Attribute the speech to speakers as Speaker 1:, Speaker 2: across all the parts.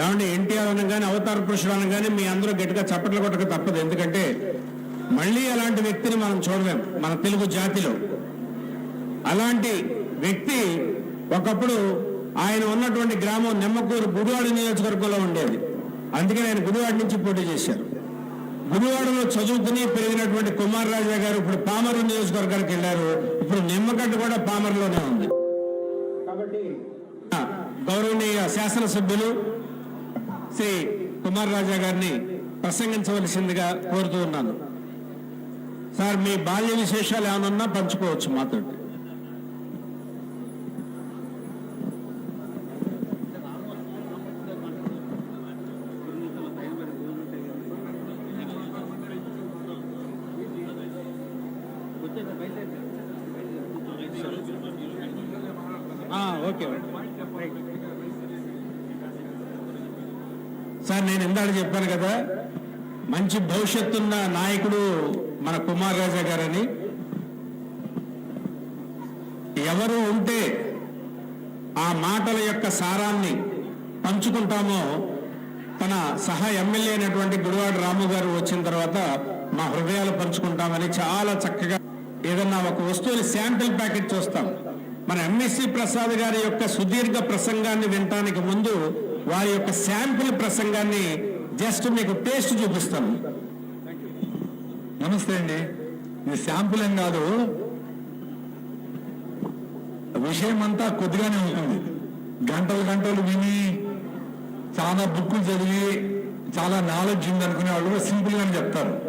Speaker 1: ఏమంటే ఎన్టీఆర్ అనగానే అవతార పురుషుడు అనగానే మీ అందరూ గట్టిగా చప్పట్లు కొట్టక తప్పదు. ఎందుకంటే మళ్ళీ అలాంటి వ్యక్తిని మనం చూడలేం మన తెలుగు జాతిలో. అలాంటి వ్యక్తి ఒకప్పుడు ఆయన ఉన్నటువంటి గ్రామం నిమ్మకూరు గుడివాడ నియోజకవర్గంలో ఉండేది. అందుకని ఆయన గుడివాడ నుంచి పోటీ చేశారు. గుడివాడలో చదువుకుని పెరిగినటువంటి కుమార్ రాజా గారు ఇప్పుడు పామరు నియోజకవర్గానికి వెళ్ళారు. ఇప్పుడు నిమ్మగడ్డ కూడా పామరులోనే ఉంది. కాబట్టి గౌరవనీయ శాసనసభ్యులు శ్రీ కుమార్ రాజా గారిని ప్రసంగించవలసిందిగా కోరుతూ ఉన్నాను. సార్ మీ బాల్య విశేషాలు ఏమన్నా పంచుకోవచ్చు మాతోటి? సార్ నేను ఇందాక చెప్పాను కదా మంచి భవిష్యత్తున్న నాయకుడు మన కుమార్ రాజా గారని. ఎవరు ఉంటే ఆ మాటల యొక్క సారాన్ని పంచుకుంటామో తన సహా ఎమ్మెల్యే అయినటువంటి గుడివాడ రాము గారు వచ్చిన తర్వాత మా హృదయాలు పంచుకుంటామని చాలా చక్కగా ఏదన్నా ఒక వస్తువుని శాంపిల్ ప్యాకెట్ చూస్తాం. మన ఎంఎస్సి ప్రసాద్ గారి యొక్క సుదీర్ఘ ప్రసంగాన్ని వినటానికి ముందు వారి యొక్క శాంపిల్ ప్రసంగాన్ని జస్ట్ మీకు టేస్ట్ చూపిస్తాను
Speaker 2: నమస్తే అండి. ఇది శాంపుల్ ఏం కాదు. విషయం అంతా కొద్దిగానే ఉంటుంది. గంటలు గంటలు విని చాలా బుక్కులు చదివి చాలా నాలెడ్జ్ ఉంది అనుకునే వాళ్ళు సింపుల్ గానే చెప్తారు.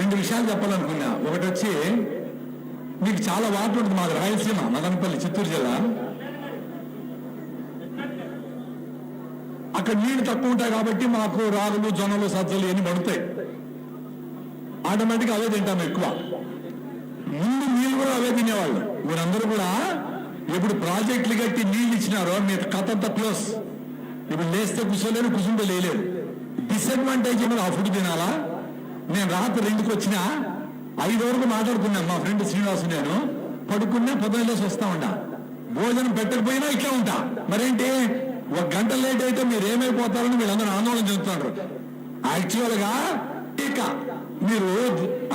Speaker 2: రెండు విషయాలు చెప్పాలనుకున్నా. ఒకటి వచ్చి మీకు చాలా వాటర్ ఉంటుంది మాది రాయలసీమ మదనపల్లి చిత్తూరు జిల్లా. అక్కడ నీళ్ళు తక్కువ ఉంటాయి కాబట్టి మాకు రాగులు జొన్నలు సజ్జలు ఏమి పడుతాయి. ఆటోమేటిక్ అవే తింటాం ఎక్కువ. ముందు నీళ్ళు కూడా అవే తినేవాళ్ళు. మీరందరూ కూడా ఇప్పుడు ప్రాజెక్టులు కట్టి నీళ్ళు ఇచ్చినారో మీ కథ అంతా క్లోజ్. ఇప్పుడు లేస్తే కూర్చోలేరు కూర్చుంటే లేలేరు డిసడ్వాంటేజ్ ఏమో ఆ ఫుడ్ తినాలా? నేను రాత్రి రెండుకి వచ్చిన ఐదు వరకు మాట్లాడుకున్నాను మా ఫ్రెండ్ శ్రీనివాసు నేను. పడుకున్నా పొద్దున లేసి వస్తా ఉండా భోజనం పెట్టకపోయినా ఇట్లా ఉంటా. మరేంటి? ఒక గంట లేట్ అయితే మీరు ఏమైపోతారని వీళ్ళందరూ ఆందోళన చెందుతున్నారు. యాక్చువల్గా ఇక మీరు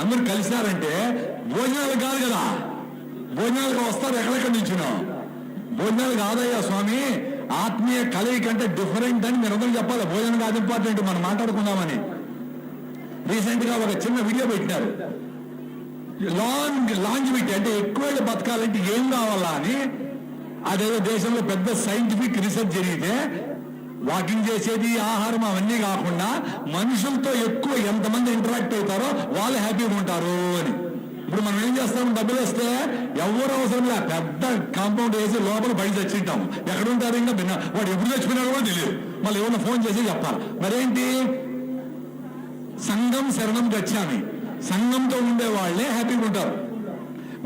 Speaker 2: అందరు కలిసినారంటే భోజనాలు కాదు కదా. భోజనాలకు వస్తారు ఎక్కడెక్కడి నుంచినో. భోజనాలు కాదయ్యా స్వామి ఆత్మీయ కలయిక కంటే డిఫరెంట్ అని మీరు అందరూ చెప్పాలి. భోజనం కాదు ఇంపార్టెంట్ మనం మాట్లాడుకుందామని. రీసెంట్గా ఒక చిన్న వీడియో పెట్టినారు. లాంగ్ లాంజివిటీ అంటే ఎక్కువ బతకాలంటే ఏం కావాలా అని అదేదో దేశంలో పెద్ద సైంటిఫిక్ రీసెర్చ్ జరిగితే వాకింగ్ చేసేది ఆహారం అవన్నీ కాకుండా మనుషులతో ఎక్కువ ఎంతమంది ఇంటరాక్ట్ అవుతారో వాళ్ళు హ్యాపీగా ఉంటారు అని. ఇప్పుడు మనం ఏం చేస్తాం? డబ్బులు వస్తే ఎవరు అవసరం లే పెద్ద కాంపౌండ్ వేసి లోపల బయట చచ్చింటాం. ఎక్కడ ఉంటారు ఇంకా? భిన్న వాడు ఎప్పుడు చచ్చిపోయినారో కూడా తెలియదు. మళ్ళీ ఏమన్నా ఫోన్ చేసి చెప్పాలి. మరేంటి? సంఘం శరణం గచ్చామి. సంఘంతో ఉండే వాళ్ళే హ్యాపీగా ఉంటారు.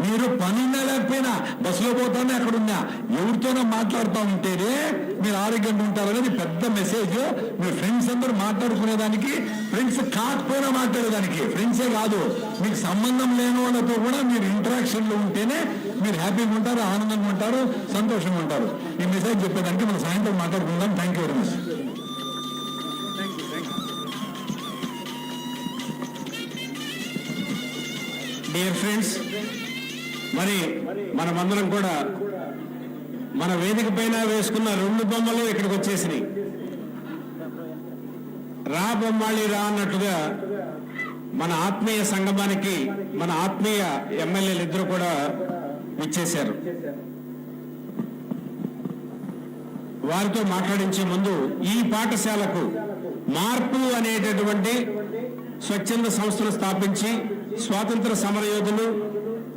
Speaker 2: మీరు పనున్నా లేకపోయినా బస్సులో పోతానే అక్కడున్నా ఎవరితోనో మాట్లాడుతూ ఉంటేనే మీరు ఆరోగ్యంగా ఉంటారనేది పెద్ద మెసేజ్ మీ ఫ్రెండ్స్ అందరూ మాట్లాడుకునేదానికి ఫ్రెండ్స్ కాకపోయినా మాట్లాడేదానికి ఫ్రెండ్సే కాదు. మీకు సంబంధం లేని వాళ్ళతో కూడా మీరు ఇంటరాక్షన్లో ఉంటేనే మీరు హ్యాపీగా ఉంటారు ఆనందంగా ఉంటారు సంతోషంగా ఉంటారు. ఈ మెసేజ్ చెప్పేదానికి మనం సాయంత్రం మాట్లాడుకుందాం. Thank you very much
Speaker 1: dear friends మరి మనమందరం కూడా మన వేదిక పైన వేసుకున్న రెండు బొమ్మలు ఇక్కడికి వచ్చేసినాయి. రా బొమ్మాళి రా అన్నట్టుగా మన ఆత్మీయ సంగమానికి మన ఆత్మీయ ఎమ్మెల్యేలు ఇద్దరు కూడా ఇచ్చేశారు వారితో మాట్లాడించే ముందు ఈ పాఠశాలకు మార్పు అనేటటువంటి స్వచ్ఛంద సంస్థను స్థాపించి స్వాతంత్ర సమరయోధులు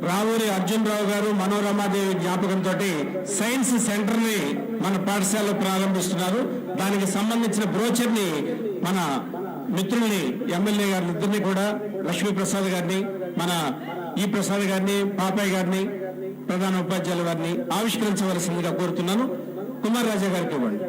Speaker 1: రావూరి అర్జున్ రావు గారు మనోరమాదేవి జ్ఞాపకంతో సైన్స్ సెంటర్ని మన పాఠశాలలో ప్రారంభిస్తున్నారు. దానికి సంబంధించిన బ్రోచర్ని మన మిత్రుల్ని ఎమ్మెల్యే గారిని ఇద్దరిని కూడా లక్ష్మీప్రసాద్ గారిని మన ఈ ప్రసాద్ గారిని పాపాయ్ గారిని ప్రధాన ఉపాధ్యాయుల వారిని ఆవిష్కరించవలసిందిగా కోరుతున్నాను. కుమార్ రాజా గారికి ఇవ్వండి.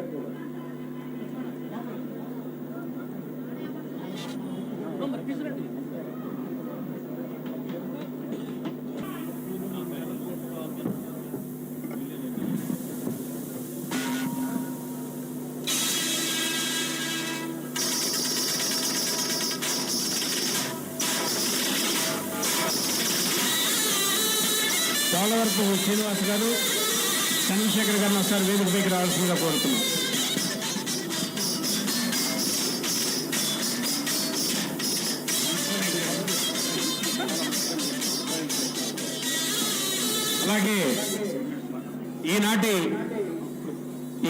Speaker 1: పోలవరపు శ్రీనివాస్ గారు చంద్రశేఖర్ గారిని ఒకసారి వేదికపైకి రావాల్సిందిగా కోరుతున్నాం. అలాగే ఈనాటి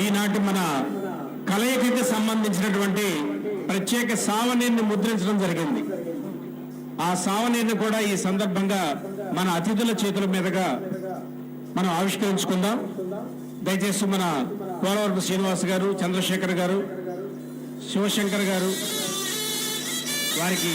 Speaker 1: ఈనాటి మన కలయికకి సంబంధించినటువంటి ప్రత్యేక సావనీర్ని ముద్రించడం జరిగింది. ఆ సావనీర్ని కూడా ఈ సందర్భంగా మన అతిథుల చేతుల మీదుగా మనం ఆవిష్కరించుకుందాం. దయచేసి మన పోలవరపు శ్రీనివాస్ గారు చంద్రశేఖర్ గారు శివశంకర్ గారు వారికి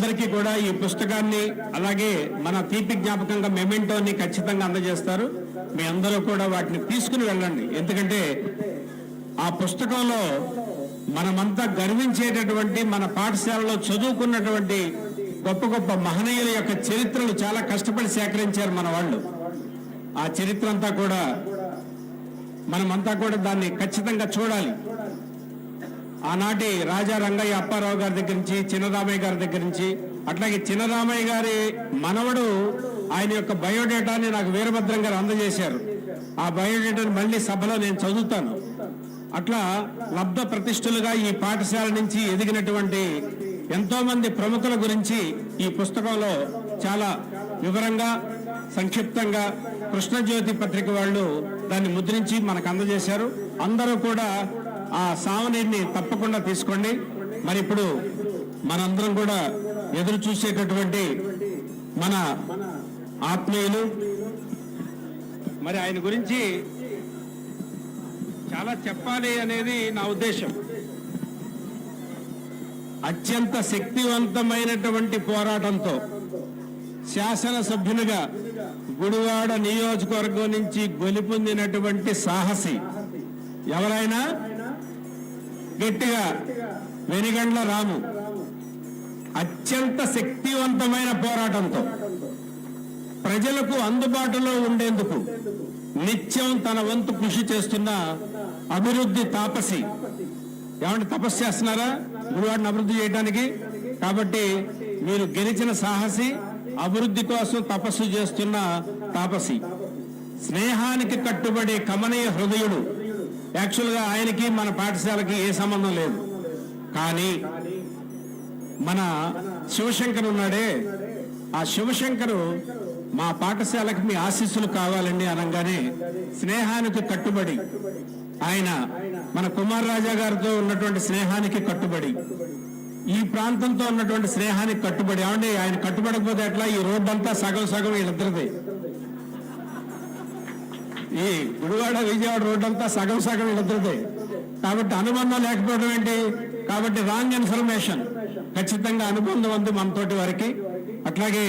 Speaker 1: అందరికీ కూడా ఈ పుస్తకాన్ని అలాగే మన తీపి జ్ఞాపకంగా మెమెంటోని ఖచ్చితంగా అందజేస్తారు. మీ అందరూ కూడా వాటిని తీసుకుని వెళ్ళండి. ఎందుకంటే ఆ పుస్తకంలో మనమంతా గర్వించేటటువంటి మన పాఠశాలలో చదువుకున్నటువంటి గొప్ప గొప్ప మహనీయుల యొక్క చరిత్రలు చాలా కష్టపడి సేకరించారు మన వాళ్ళు. ఆ చరిత్ర అంతా కూడా మనమంతా కూడా దాన్ని ఖచ్చితంగా చూడాలి. ఆనాటి రాజా రంగయ్య అప్పారావు గారి దగ్గర నుంచి చిన్నరామయ్య గారి దగ్గర నుంచి అట్లాగే చిన్నరామయ్య గారి మనవడు ఆయన యొక్క బయోడేటాని నాకు వీరభద్రం గారు అందజేశారు. ఆ బయోడేటాని మళ్ళీ సభలో నేను చదువుతాను. అట్లా లబ్ధ ప్రతిష్ఠులుగా ఈ పాఠశాల నుంచి ఎదిగినటువంటి ఎంతో మంది ప్రముఖుల గురించి ఈ పుస్తకంలో చాలా వివరంగా సంక్షిప్తంగా కృష్ణజ్యోతి పత్రిక వాళ్ళు దాన్ని ముద్రించి మనకు అందజేశారు. అందరూ కూడా ఆ సావనీర్ని తప్పకుండా తీసుకోండి. మరి ఇప్పుడు మనందరం కూడా ఎదురు చూసేటటువంటి మన ఆత్మీయులు. మరి ఆయన గురించి చాలా చెప్పాలి అనేది నా ఉద్దేశం. అత్యంత శక్తివంతమైనటువంటి పోరాటంతో శాసనసభ్యునిగా గుడివాడ నియోజకవర్గం నుంచి గొలిపొందినటువంటి సాహసి ఎవరైనా? గట్టిగా వెనిగండ్ల రాము. అత్యంత శక్తివంతమైన పోరాటంతో ప్రజలకు అందుబాటులో ఉండేందుకు నిత్యం తన వంతు కృషి చేస్తున్న అభివృద్ధి తాపసి. ఏమంటే తపస్సు చేస్తున్నారా? గురువాడిని అభివృద్ధి చేయడానికి కాబట్టి మీరు గెలిచిన సాహసి అభివృద్ధి కోసం తపస్సు చేస్తున్న తాపసి. స్నేహానికి కట్టుబడి కమనీయ హృదయుడు యాక్చువల్గా ఆయనకి మన పాఠశాలకి ఏ సంబంధం లేదు. కానీ మన శివశంకర్ ఉన్నాడే. ఆ శివశంకరు మా పాఠశాలకు మీ ఆశీస్సులు కావాలండి అనగానే స్నేహానికి కట్టుబడి ఆయన మన కుమార్ రాజా గారితో ఉన్నటువంటి స్నేహానికి కట్టుబడి ఈ ప్రాంతంతో ఉన్నటువంటి స్నేహానికి కట్టుబడి ఏమండి ఆయన కట్టుబడకపోతే ఎట్లా? ఈ రోడ్డు అంతా సగం సగం వీళ్ళిద్దరిదే. ఈ గుడివాడ విజయవాడ రోడ్ అంతా సగం సగం వీళ్ళిద్దరిదే కాబట్టి అనుబంధం లేకపోవడం ఏంటి? కాబట్టి రాంగ్ ఇన్ఫర్మేషన్. ఖచ్చితంగా అనుబంధం ఉంది మనతోటి వారికి. అట్లాగే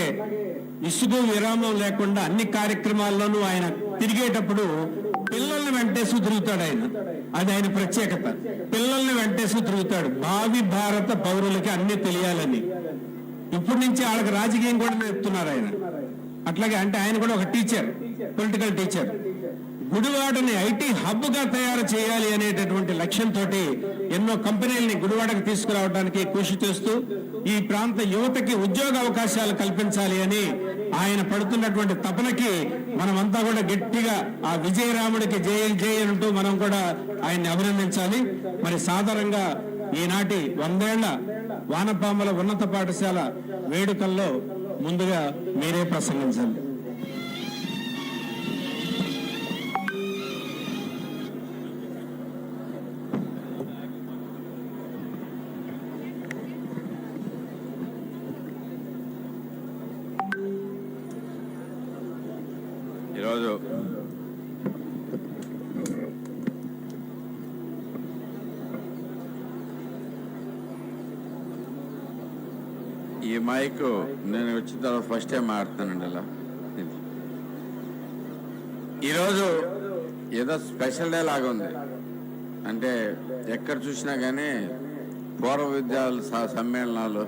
Speaker 1: ఇసుగు విరామం లేకుండా అన్ని కార్యక్రమాల్లోనూ ఆయన తిరిగేటప్పుడు పిల్లల్ని వెంటేసి తిరుగుతాడు ఆయన. అది ఆయన ప్రత్యేకత. పిల్లల్ని వెంటేసి తిరుగుతాడు. భావి భారత పౌరులకి అన్ని తెలియాలని. ఇప్పటి నుంచి వాళ్ళకి రాజకీయం కూడా నేర్పుతున్నారు ఆయన. అట్లాగే అంటే ఆయన కూడా ఒక టీచర్ పొలిటికల్ టీచర్. గుడివాడని ఐటీ హబ్గా తయారు చేయాలి అనేటటువంటి లక్ష్యంతో ఎన్నో కంపెనీలని గుడివాడకు తీసుకురావడానికి కృషి చేస్తూ ఈ ప్రాంత యువతకి ఉద్యోగ అవకాశాలు కల్పించాలి అని ఆయన పడుతున్నటువంటి తపనకి మనమంతా కూడా గట్టిగా ఆ విజయరాముడికి జయ జయ అంటూ మనం కూడా ఆయన్ని అభినందించాలి. మరి సాధారణంగా ఈనాటి వందేళ్ళ వానపాముల ఉన్నత పాఠశాల వేడుకల్లో ముందుగా మీరే ప్రసంగించండి.
Speaker 3: ఈరోజు ఈ మైక్ నేను వచ్చిన తర్వాత ఫస్ట్ టైం మాడుతానండి అలా. ఈరోజు ఏదో స్పెషల్ డే లాగా ఉంది. అంటే ఎక్కడ చూసినా కానీ పూర్వ విద్యాల సమ్మేళనాలు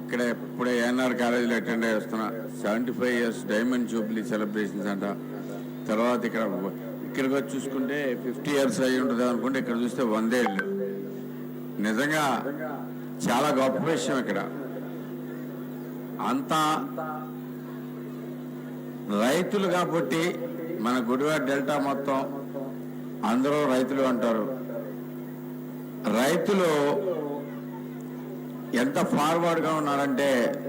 Speaker 3: ఇక్కడే ఇప్పుడే ఏఎన్ఆర్ కాలేజీలో అటెండ్ అయ్యి వస్తున్నా. Seventy five years diamond jubilee celebrations అంట. తర్వాత ఇక్కడ ఇక్కడికి వచ్చి చూసుకుంటే ఫిఫ్టీ ఇయర్స్ అయ్యి ఉంటుంది అనుకుంటే ఇక్కడ చూస్తే వందేళ్ళు నిజంగా చాలా గొప్ప విషయం ఇక్కడ. అంతా రైతులు కాబట్టి మన గుడివాడ డెల్టా మొత్తం అందరూ రైతులు అంటారు. రైతులు ఎంత ఫార్వర్డ్గా ఉన్నారంటే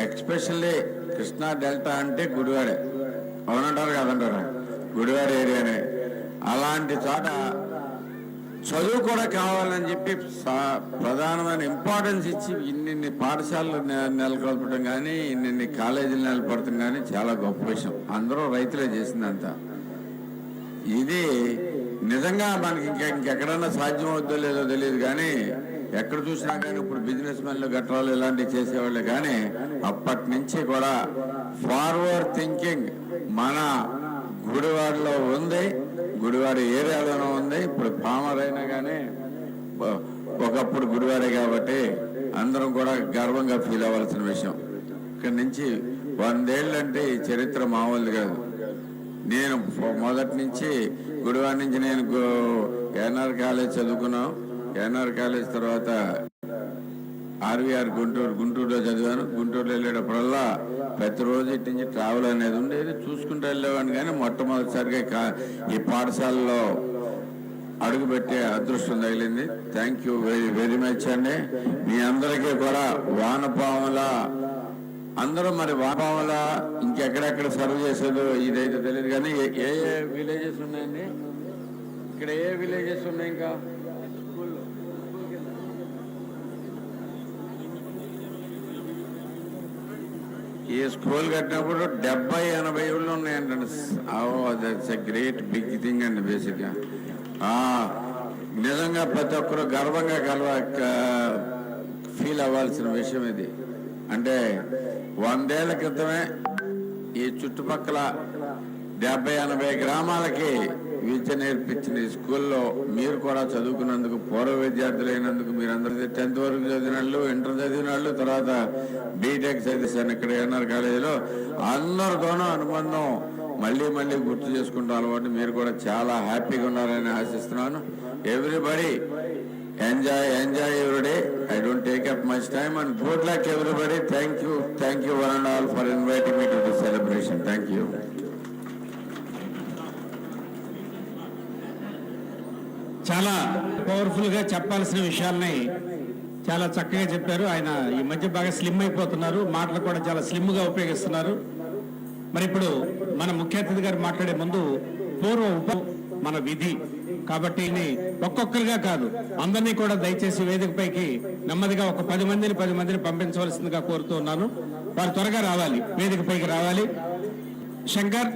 Speaker 3: ఎక్స్పెషల్లీ కృష్ణా డెల్టా అంటే గుడివాడే. అవునంటారు కదంటారు? గుడివాడ ఏరియానే. అలాంటి చోట చదువు కూడా కావాలని చెప్పి సా- ప్రధానమైన ఇంపార్టెన్స్ ఇచ్చి ఇన్నిన్ని పాఠశాలలు నెలకొల్పడం కానీ ఇన్నిన్ని కాలేజీలు నెలపడటం కానీ చాలా గొప్ప విషయం. అందరూ రైతులే చేసిందంతా. ఇది నిజంగా మనకి ఇంకా ఇంకెక్కడన్నా సాధ్యం అవుద్దో లేదో తెలియదు కానీ ఎక్కడ చూసినా కానీ ఇప్పుడు బిజినెస్ మెన్లు గట్రాలు ఇలాంటివి చేసేవాళ్ళు కానీ అప్పటి నుంచి కూడా ఫార్వర్డ్ థింకింగ్ మన గుడివాడలో ఉంది గుడివాడ ఏరియాలోనూ ఉంది. ఇప్పుడు పామర్ అయినా కానీ ఒకప్పుడు గుడివాడే కాబట్టి అందరం కూడా గర్వంగా ఫీల్ అవ్వాల్సిన విషయం. ఇక్కడి నుంచి వందేళ్ళంటే ఈ చరిత్ర మామూలు కాదు. నేను మొదటి నుంచి గుడివాడ నుంచి నేను ఎన్ఆర్ కాలేజ్ చదువుకున్నాం. ఎన్ఆర్ కాలేజ్ తర్వాత ఆర్వీఆర్ గుంటూరు గుంటూరులో చదివాను. గుంటూరులో వెళ్ళేటప్పుడల్లా ప్రతిరోజు ఇటు నుంచి ట్రావెల్ అనేది ఉండేది. చూసుకుంటూ వెళ్ళేవాడిని కానీ మొట్టమొదటిసారిగా కా- ఈ పాఠశాలలో అడుగుపెట్టే అదృష్టం తగిలింది. Thank you very very much అండి. మీ అందరికీ కూడా వానపాముల అందరూ మరి వానపాముల ఇంకెక్కడెక్కడ సర్వ్ చేసేదో ఇదైతే తెలియదు కానీ ఏ- ఏ ఏ విలేజెస్ ఉన్నాయండి? ఇక్కడ ఏ విలేజెస్ ఉన్నాయి ఇంకా? ఈ స్కూల్ కట్టినప్పుడు డెబ్బై ఎనభై ఊళ్ళు ఉన్నాయంటండి. That's a great big thing అండి బేసిక్గా నిజంగా ప్రతి ఒక్కరు గర్వంగా కలవ ఫీల్ అవ్వాల్సిన విషయం ఇది. అంటే వందేళ్ళ క్రితమే ఈ చుట్టుపక్కల డెబ్బై ఎనభై గ్రామాలకి విద్య నేర్పించిన ఈ స్కూల్లో మీరు కూడా చదువుకున్నందుకు పూర్వ విద్యార్థులు అయినందుకు మీరందరూ టెన్త్ వరకు చదివిన వాళ్ళు ఇంటర్ చదివిన వాళ్ళు తర్వాత బీటెక్ చదివేశాను ఇక్కడ ఎన్ఆర్ కాలేజీలో. అందరితోనూ అనుబంధం మళ్ళీ మళ్ళీ గుర్తు చేసుకుంటాం అలవాటు. మీరు కూడా చాలా హ్యాపీగా ఉన్నారని ఆశిస్తున్నాను. Everybody enjoy enjoy everyday I don't take up much time and good luck everybody thank you thank you one and all for inviting me to the celebration thank you
Speaker 1: చాలా పవర్ఫుల్గా చెప్పాల్సిన విషయాల్ని చాలా చక్కగా చెప్పారు. ఆయన ఈ మధ్య బాగా స్లిమ్ అయిపోతున్నారు. మాటలు కూడా చాలా స్లిమ్గా ఉపయోగిస్తున్నారు. మరి ఇప్పుడు మన ముఖ్య అతిథి గారు మాట్లాడే ముందు పూర్వ ఉప మన విధి కాబట్టి ఇది ఒక్కొక్కరిగా కాదు. అందరినీ కూడా దయచేసి వేదికపైకి నెమ్మదిగా ఒక పది మందిని పది మందిని పంపించవలసిందిగా కోరుతూ ఉన్నాను. వారు త్వరగా రావాలి. వేదికపైకి రావాలి. శంకర్.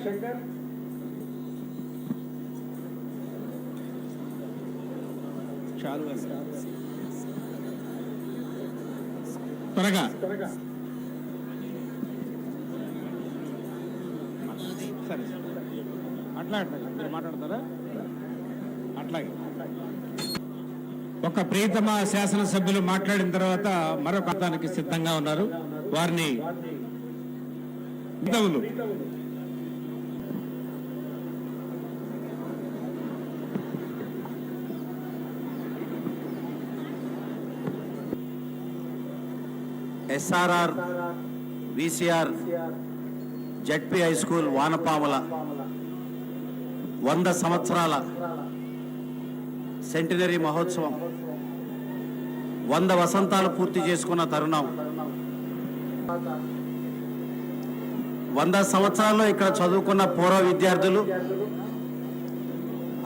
Speaker 1: త్వరగా. సరే. అట్లా అట్లా మీరు మాట్లాడతారా? అట్లాగే. ఒక ప్రియతమ శాసనసభ్యులు మాట్లాడిన తర్వాత మరొక అర్థానికి సిద్ధంగా ఉన్నారు. వారిని
Speaker 4: SRR VCR ZP high school Vanapamula వంద సంవత్సరాల సెంటినరీ మహోత్సవం. వంద వసంతాలు పూర్తి చేసుకున్న తరుణం. వంద సంవత్సరాల్లో ఇక్కడ చదువుకున్న పూర్వ విద్యార్థులు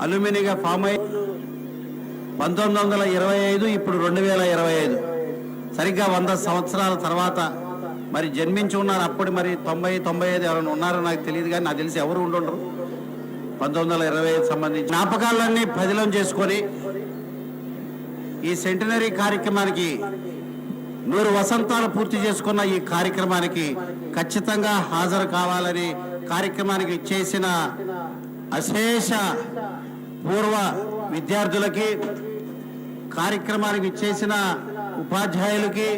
Speaker 4: అల్యూమినిగా ఫామ్ అయి పంతొమ్మిది వందల ఇరవై ఐదు ఇప్పుడు రెండు వేల ఇరవై ఐదు. సరిగ్గా వంద సంవత్సరాల తర్వాత మరి జన్మించి ఉన్నారు. అప్పుడు మరి తొంభై తొంభై ఐదు ఎవరైనా ఉన్నారో నాకు తెలియదు కానీ నాకు తెలిసి ఎవరు ఉండుండరు. పంతొమ్మిది వందల ఇరవై ఐదు సంబంధించి జ్ఞాపకాలన్నీ పదిలం చేసుకొని ఈ సెంటినరీ కార్యక్రమానికి నూరు వసంతాలు పూర్తి చేసుకున్న ఈ కార్యక్రమానికి ఖచ్చితంగా హాజరు కావాలని కార్యక్రమానికి చేసిన అశేష పూర్వ విద్యార్థులకి కార్యక్రమానికి ఇచ్చేసిన ఉపాధ్యాయులకి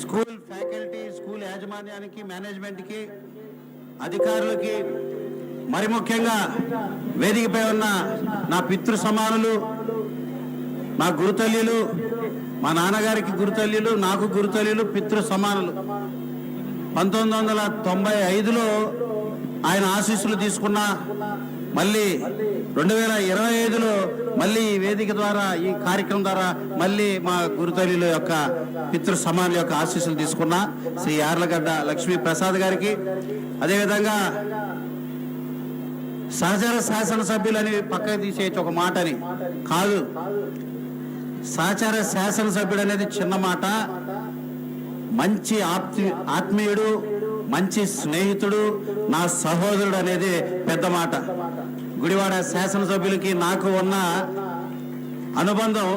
Speaker 4: స్కూల్ ఫ్యాకల్టీ స్కూల్ యాజమాన్యానికి మేనేజ్మెంట్కి అధికారులకి మరి ముఖ్యంగా వేదికపై ఉన్న నా పితృ సమానులు నా గురుతల్లిలు మా నాన్నగారికి గురుతల్లిలు నాకు గురుతల్లిలు పితృ సమానులు పంతొమ్మిది వందల తొంభై ఐదులో ఆయన ఆశీస్సులు తీసుకున్న మళ్ళీ రెండు వేల ఇరవై ఐదులో మళ్ళీ ఈ వేదిక ద్వారా ఈ కార్యక్రమం ద్వారా మళ్ళీ మా గురుతల్యుల యొక్క పితృ సమానుల యొక్క ఆశీస్సులు తీసుకున్న శ్రీ యార్లగడ్డ లక్ష్మీ ప్రసాద్ గారికి. అదేవిధంగా సహచర శాసనసభ్యులని పక్కకు తీసేయచ్చు ఒక మాటని. కాదు. సహచర శాసనసభ్యుడు అనేది చిన్న మాట. మంచి ఆప్తి ఆత్మీయుడు మంచి స్నేహితుడు నా సహోదరుడు అనేది పెద్ద మాట. గుడివాడ శాసనసభ్యులకి నాకు ఉన్న అనుబంధం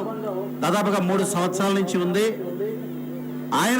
Speaker 4: దాదాపుగా మూడు సంవత్సరాల నుంచి ఉంది. ఆయన